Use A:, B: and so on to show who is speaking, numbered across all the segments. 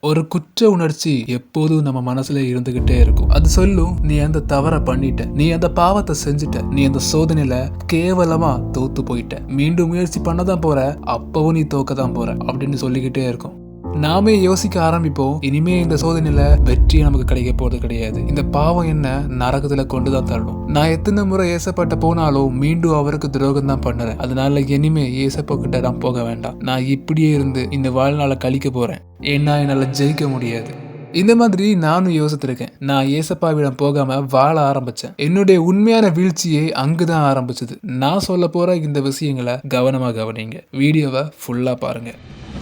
A: ஒரு குற்ற உணர்ச்சி எப்போதும் நம்ம மனசுல இருந்துகிட்டே இருக்கும். அது சொல்லும் நீ அந்த தவறை பண்ணிட்ட. நீ அந்த பாவத்தை செஞ்சுட்ட. நீ அந்த சோதனையில கேவலமா தோத்து போயிட்ட. மீண்டும் முயற்சி பண்ணதான் போற அப்பவும் நீ தோக்க தான் போற அப்படின்னு சொல்லிக்கிட்டே இருக்கும். நாமே யோசிக்க ஆரம்பிப்போம் இனிமே இந்த சோதனையில வெற்றி நமக்கு கிடைக்க போறது கிடையாது. இந்த பாவம் என்ன? நரகத்துல கொண்டுதான் தள்ளும் நான் எத்தனை முறை ஏசப்பட்ட போனாலும் மீண்டும் அவருக்கு துரோகம் தான் பண்ணுறேன். அதனால இனிமே ஏசப்ப கிட்ட நான் போக வேண்டாம். நான் இப்படியே இருந்து இந்த வாழ்நாளை கழிக்க போறேன். ஏன்னா என்னால் ஜெயிக்க முடியாது. இந்த மாதிரி நானும் யோசித்திருக்கேன். நான் ஏசப்பாவிடம் போகாம வாழ ஆரம்பிச்சேன். என்னுடைய உண்மையான வீழ்ச்சியே அங்குதான் ஆரம்பிச்சது. நான் சொல்ல போற இந்த விஷயங்களை கவனமா கவனிங்க. வீடியோவை ஃபுல்லா பாருங்க.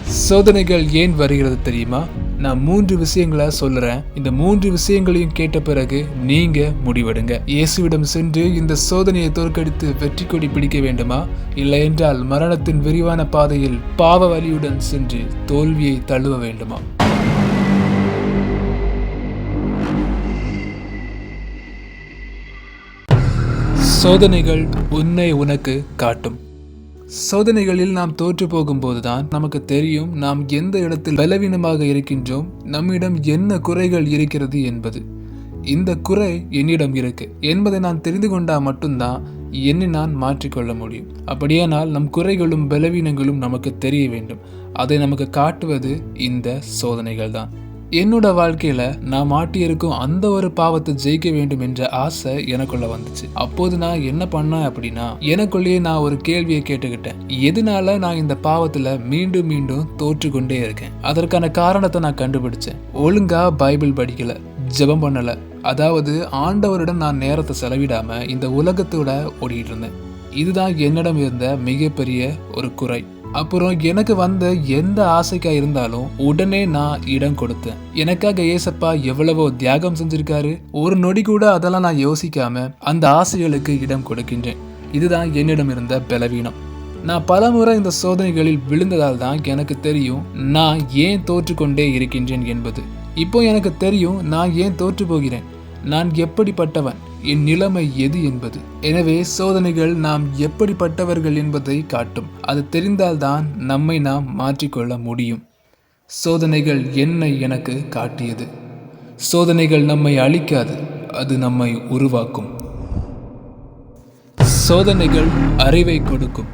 A: சோதனைகள் ஏன் வருகிறது தெரியுமா? நான் மூன்று விஷயங்களை சொல்லுறேன் இந்த மூன்று விஷயங்களையும் கேட்ட பிறகு நீங்க முடிவெடுங்க. இயேசுவிடம் சென்று இந்த சோதனையை தோற்கடித்து வெற்றி கொடி பிடிக்க வேண்டுமா? இல்லை என்றால் மரணத்தின் விரிவான பாதையில் பாவ வழியுடன் சென்று தோல்வியை தழுவ வேண்டுமா? சோதனைகள் உன்னை உனக்கு காட்டும். சோதனைகளில் நாம் தோற்று போகும்போதுதான் நமக்கு தெரியும் நாம் எந்த இடத்தில் பலவீனமாக இருக்கின்றோம் நம்மிடம் என்ன குறைகள் இருக்கிறது என்பது. இந்த குறை என்னிடம் இருக்கு. என்பதை நான் தெரிந்து கொண்டால் மட்டும்தான் என்னை நான் மாற்றிக்கொள்ள முடியும். அப்படியானால் நம் குறைகளும் பலவீனங்களும் நமக்கு தெரிய வேண்டும். அதை நமக்கு காட்டுவது இந்த சோதனைகள் தான் என்னோட வாழ்க்கையில நான் மாட்டியிருக்கும் அந்த ஒரு பாவத்தை ஜெயிக்க வேண்டும் என்ற ஆசை எனக்குள்ள வந்துச்சு. அப்போது நான் என்ன பண்ணேன் அப்படின்னா எனக்குள்ளேயே நான் ஒரு கேள்வியை கேட்டுக்கிட்டேன். எதனால நான் இந்த பாவத்துல மீண்டும் மீண்டும் தோற்று கொண்டே இருக்கேன்? அதற்கான காரணத்தை நான் கண்டுபிடிச்சேன். ஒழுங்கா பைபிள் படிக்கல ஜெபம் பண்ணல. அதாவது ஆண்டவரிடம் நான் நேரத்தை செலவிடாம இந்த உலகத்தோட ஓடிட்டு இருந்தேன். இதுதான் என்னிடம் இருந்த மிகப்பெரிய ஒரு குறை. அப்புறம் எனக்கு வந்த எந்த ஆசைக்கா இருந்தாலும் உடனே நான் இடம் கொடுத்தேன். எனக்காக ஏசப்பா எவ்வளவோ தியாகம் செஞ்சிருக்காரு. ஒரு நொடி கூட அதெல்லாம் நான் யோசிக்காம அந்த ஆசைகளுக்கு இடம் கொடுக்கின்றேன். இதுதான் என்னிடம் இருந்த பலவீனம். நான் பலமுறை இந்த சோதனைகளில் விழுந்ததால் தான் எனக்கு தெரியும் நான் ஏன் தோற்றுக்கொண்டே இருக்கின்றேன் என்பது. இப்போ எனக்கு தெரியும் நான் ஏன் தோற்று போகிறேன். நான் எப்படிப்பட்டவன்? என் நிலைமை எது என்பது? எனவே சோதனைகள் நாம் எப்படிப்பட்டவர்கள் என்பதை காட்டும். அது தெரிந்தால்தான் நம்மை நாம் மாற்றிக்கொள்ள முடியும். சோதனைகள் என்னை எனக்கு காட்டியது. சோதனைகள் நம்மை அழிக்காது அது நம்மை உருவாக்கும். சோதனைகள் அறிவை கொடுக்கும்.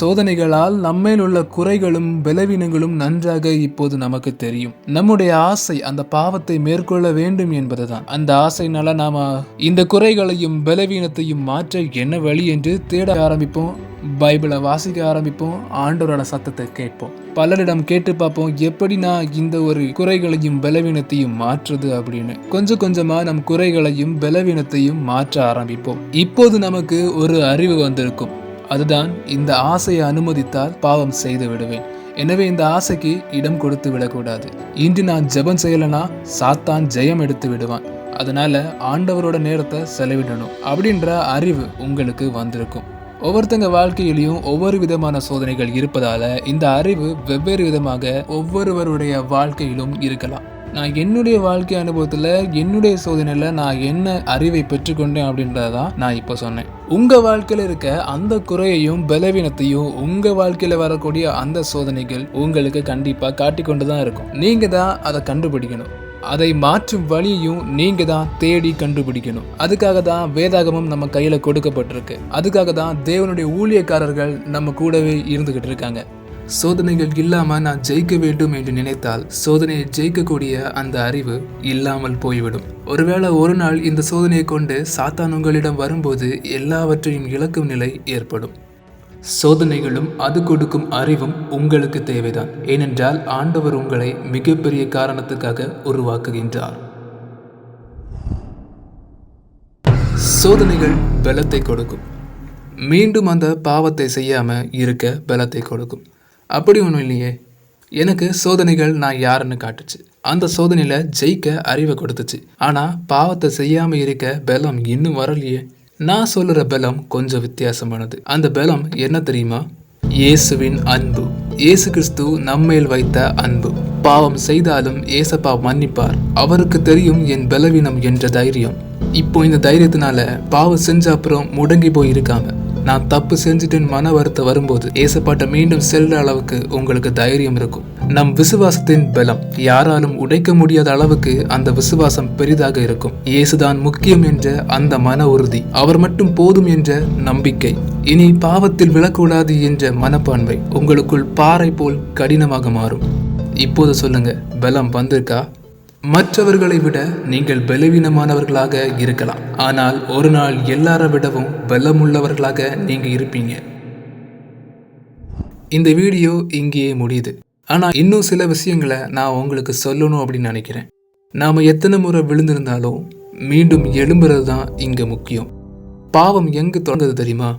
A: சோதனைகளால் நம்மேல் உள்ள குறைகளும் பலவீனங்களும் நன்றாக இப்போது நமக்கு தெரியும். நம்முடைய ஆசை அந்த பாவத்தை மேற்கொள்ள வேண்டும் என்பதுதான். அந்த ஆசைனால நாம இந்த குறைகளையும் பலவீனத்தையும் மாற்ற என்ன வழி என்று தேட ஆரம்பிப்போம். பைபிளை வாசிக்க ஆரம்பிப்போம். ஆண்டோரோட சத்தத்தை கேட்போம். பலரிடம் கேட்டு பார்ப்போம். எப்படி நான் இந்த ஒரு குறைகளையும் பலவீனத்தையும் மாற்றுது அப்படின்னு. கொஞ்சம் கொஞ்சமா நம் குறைகளையும் பலவீனத்தையும் மாற்ற ஆரம்பிப்போம். இப்போது நமக்கு ஒரு அறிவு வந்திருக்கும். அதுதான் இந்த ஆசையை அனுமதித்தால் பாவம் செய்து விடுவேன். எனவே இந்த ஆசைக்கு இடம் கொடுத்து விடக்கூடாது. இன்று நான் ஜெபம் செய்யலைன்னா சாத்தான் ஜெயம் எடுத்து விடுவான். அதனால ஆண்டவரோட நேரத்தை செலவிடணும். அப்படின்ற அறிவு உங்களுக்கு வந்திருக்கும். ஒவ்வொருத்தங்க வாழ்க்கையிலையும் ஒவ்வொரு விதமான சோதனைகள் இருப்பதால இந்த அறிவு வெவ்வேறு விதமாக ஒவ்வொருவருடைய வாழ்க்கையிலும் இருக்கலாம். நான் என்னுடைய வாழ்க்கை அனுபவத்தில் என்னுடைய சோதனையில் நான் என்ன அறிவை பெற்றுக்கொண்டேன் அப்படின்றதான் நான் இப்போ சொன்னேன். உங்கள் வாழ்க்கையில் இருக்க அந்த குறையையும் பலவீனத்தையும் உங்கள் வாழ்க்கையில் வரக்கூடிய அந்த சோதனைகள் உங்களுக்கு கண்டிப்பாக காட்டிக்கொண்டு தான் இருக்கும். நீங்கள் தான் அதை கண்டுபிடிக்கணும். அதை மாற்றும் வழியையும் நீங்க தான் தேடி கண்டுபிடிக்கணும். அதுக்காக தான் வேதாகமம் நம்ம கையில கொடுக்கப்பட்டிருக்கு. அதுக்காக தான் தேவனுடைய ஊழியக்காரர்கள் நம்ம கூடவே இருந்துகிட்டு இருக்காங்க. சோதனைகள் இல்லாம நான் ஜெயிக்க வேண்டும் என்று நினைத்தால் சோதனையை ஜெயிக்கக்கூடிய அந்த அறிவு இல்லாமல் போய்விடும். ஒருவேளை ஒரு நாள் இந்த சோதனையை கொண்டு சாத்தான் உங்களிடம் வரும்போது எல்லாவற்றையும் இழக்கும் நிலை ஏற்படும். சோதனைகளும் அது கொடுக்கும் அறிவும் உங்களுக்கு தேவைதான். ஏனென்றால் ஆண்டவர் உங்களை மிகப்பெரிய காரணத்துக்காக உருவாக்குகின்றார். சோதனைகள் பலத்தை கொடுக்கும். மீண்டும் அந்த பாவத்தை செய்யாமல் இருக்க பலத்தை கொடுக்கும். அப்படி ஒன்றும் இல்லையே. எனக்கு சோதனைகள் நான் யாருன்னு காட்டுச்சு. அந்த சோதனையில் ஜெயிக்க அறிவை கொடுத்துச்சு. ஆனால் பாவத்தை செய்யாமல் இருக்க பலம் இன்னும் வரலையே. நான் சொல்கிற பலம் கொஞ்சம் வித்தியாசமானது. அந்த பலம் என்ன தெரியுமா? இயேசுவின் அன்பு. இயேசு கிறிஸ்து நம்மேல் வைத்த அன்பு. பாவம் செய்தாலும் ஏசப்பா மன்னிப்பார். அவருக்கு தெரியும் என் பலவீனம் என்ற தைரியம். இப்போ இந்த தைரியத்தினால பாவம் செஞ்ச அப்புறம் முடங்கி போய் நான் தப்பு செஞ்சுட்டேன்னு மன வருத்தம் வரும்போது ஏசப்பாட்ட மீண்டும் செல்ற அளவுக்கு உங்களுக்கு தைரியம் இருக்கும். நம் விசுவாசத்தின் பலம் யாராலும் உடைக்க முடியாத அளவுக்கு அந்த விசுவாசம் பெரிதாக இருக்கும். இயேசுதான் முக்கியம் என்ற அந்த மன உறுதி அவர் மட்டும் போதும் என்ற நம்பிக்கை இனி பாவத்தில் விழக்கூடாது என்ற மனப்பான்மை உங்களுக்குள் பாறை போல் கடினமாக மாறும். இப்போது சொல்லுங்க பலம் வந்திருக்கா? மற்றவர்களை விட நீங்கள் பலவீனமானவர்களாக இருக்கலாம். ஆனால் ஒரு நாள் எல்லாரை விடவும் பலமுள்ளவர்களாக நீங்கள் இருப்பீங்க. இந்த வீடியோ இங்கேயே முடியுது. ஆனால் இன்னும் சில விஷயங்களை நான் உங்களுக்கு சொல்லணும் அப்படின்னு நினைக்கிறேன். நாம் எத்தனை முறை விழுந்திருந்தாலும் மீண்டும் எழும்புறது தான் இங்கே முக்கியம். பாவம் எங்கு தொடங்குது தெரியுமா?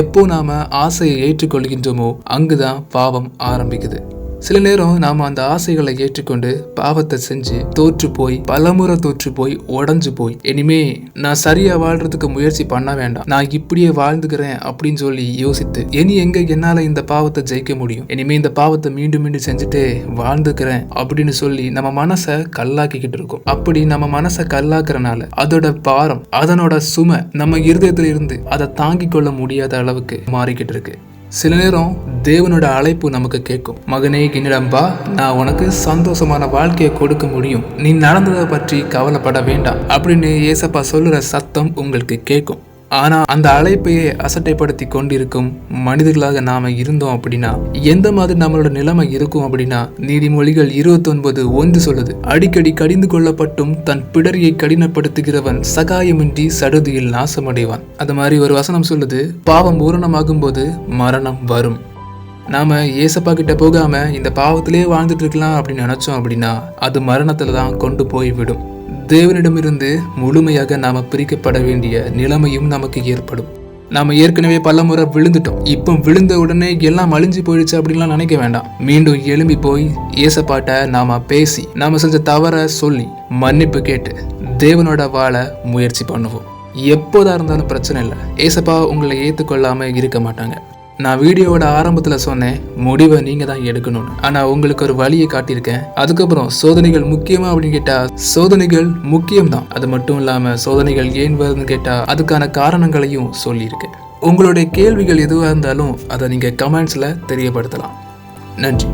A: எப்போ நாம் ஆசையை ஏற்றுக்கொள்கின்றோமோ அங்குதான் பாவம் ஆரம்பிக்குது. சில நேரம் நாம் அந்த ஆசைகளை ஏற்றுக்கொண்டு பாவத்தை செஞ்சு தோற்று போய் பலமுறை தோற்று போய் உடஞ்சு போய் இனிமே நான் சரியா வாழ்றதுக்கு முயற்சி பண்ண வேண்டாம். நான் இப்படியே வாழ்ந்துக்கிறேன் அப்படின்னு சொல்லி யோசித்து இனி எங்க என்னால இந்த பாவத்தை ஜெயிக்க முடியும்? இனிமே இந்த பாவத்தை மீண்டும் மீண்டும் செஞ்சுட்டே வாழ்ந்துக்கிறேன் அப்படின்னு சொல்லி நம்ம மனசை கல்லாக்கிக்கிட்டு இருக்கோம். அப்படி நம்ம மனசை கல்லாக்குறனால அதோட பாரம் அதனோட சுமை நம்ம இருதயத்துல இருந்து அதை தாங்கிக் கொள்ள முடியாத அளவுக்கு மாறிக்கிட்டு இருக்கு. சில நேரம் தேவனோட அழைப்பு நமக்கு கேட்கும். மகனே என்னிடம் நான் உனக்கு சந்தோஷமான வாழ்க்கையை கொடுக்க முடியும். நீ நடந்ததை பற்றி கவலைப்பட வேண்டாம். அப்படின்னு ஏசப்பா சொல்லுற சத்தம் உங்களுக்கு கேட்கும். ஆனால் அந்த அழைப்பையே அசட்டைப்படுத்தி கொண்டிருக்கும் மனிதர்களாக நாம் இருந்தோம் அப்படின்னா எந்த மாதிரி நம்மளோட நிலைமை இருக்கும் அப்படின்னா நீதிமொழிகள் இருபத்தொன்பது ஒன்று சொல்லுது. அடிக்கடி கடிந்து கொள்ளப்பட்டும் தன் பிடரியை கடினப்படுத்துகிறவன் சகாயமின்றி சடுதியில் நாசமடைவான். அது மாதிரி ஒரு வசனம் சொல்லுது பாவம் பூரணமாகும் போது மரணம் வரும். நாம ஏசப்பா கிட்ட போகாம இந்த பாவத்திலே வாழ்ந்துட்டு இருக்கலாம் அப்படின்னு நினைச்சோம் அப்படின்னா அது மரணத்துல தான் கொண்டு போய் விடும் தேவனிடமிருந்து முழுமையாக நாம் பிரிக்கப்பட வேண்டிய நிலைமையும் நமக்கு ஏற்படும். நாம் ஏற்கனவே பல முறை விழுந்துட்டோம். இப்போ விழுந்த உடனே எல்லாம் அழிஞ்சு போயிடுச்சு அப்படின்லாம் நினைக்க வேண்டாம். மீண்டும் எழும்பி போய் ஏசப்பாட்ட நாம பேசி நாம செஞ்ச தவற சொல்லி மன்னிப்பு கேட்டு தேவனோட வாழ முயற்சி பண்ணுவோம். எப்போதா இருந்தாலும் பிரச்சனை இல்லை. ஏசப்பா உங்களை ஏற்றுக்கொள்ளாமல் இருக்க மாட்டாங்க. நான் வீடியோவோட ஆரம்பத்தில் சொன்னேன் முடிவை நீங்கள் தான் எடுக்கணும்னு. ஆனால் உங்களுக்கு ஒரு வழியை காட்டியிருக்கேன். அதுக்கப்புறம் சோதனைகள் முக்கியமா அப்படின்னு கேட்டால் சோதனைகள் முக்கியம் தான் அது மட்டும் இல்லாமல் சோதனைகள் ஏன் வருதுன்னு கேட்டால் அதுக்கான காரணங்களையும் சொல்லியிருக்கேன். உங்களுடைய கேள்விகள் எதுவாக இருந்தாலும் அதை நீங்கள் கமெண்ட்ஸில் தெரியப்படுத்தலாம். நன்றி.